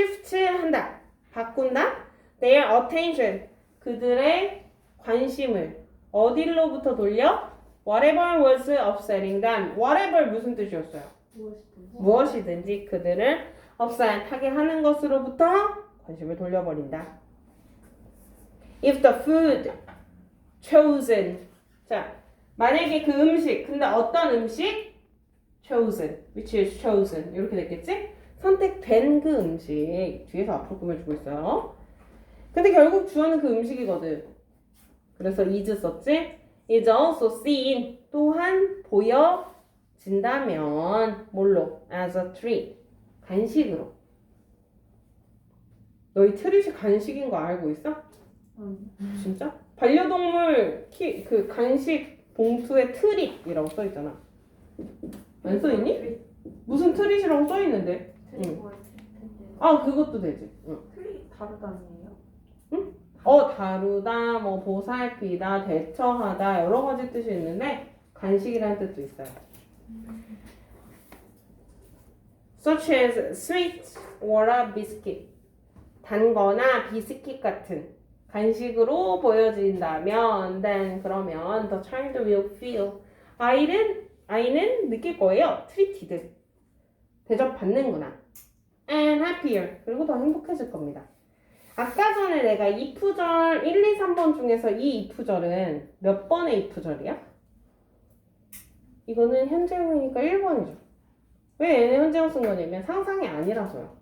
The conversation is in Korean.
shift 한다. 바꾼다. their attention. 그들의 관심을 어디로부터 돌려? whatever was upsetting them. whatever 무슨 뜻이었어요? 무엇이든. 무엇이든지 그들을 upset하게 하는 것으로부터 관심을 돌려버린다. If the food chosen. 자, 만약에 그 음식, 근데 어떤 음식? chosen, which is chosen. 이렇게 됐겠지? 선택된 그 음식. 뒤에서 앞으로 꾸며주고 있어요. 근데 결국 주어는 그 음식이거든. 그래서 is 썼지? is also seen. 또한 보여진다면 뭘로? as a treat. 간식으로. 너희 트릿이 간식인 거 알고 있어? 음. 진짜? 반려동물 키, 그 간식 봉투에 트릿이라고 써 있잖아. 안 써 있니? 무슨 트릿이라고 써 있는데? 응. 아 그것도 되지. 응. 틀이 다르다니에요? 어 다루다, 뭐 보살피다, 대처하다 여러 가지 뜻이 있는데 간식이라는 뜻도 있어요. Such as sweet or a biscuit. 단거나 비스킷 같은 간식으로 보여진다면, then 그러면 the child will feel 아이는 아이는 느낄 거예요. treated 대접받는구나. And happier 그리고 더 행복해질 겁니다. 아까 전에 내가 if절 1, 2, 3번 중에서 이 if절은 몇 번의 if절이야? 이거는 현재형이니까 1번이죠. 왜 얘는 현재형 쓴 거냐면 상상이 아니라서요.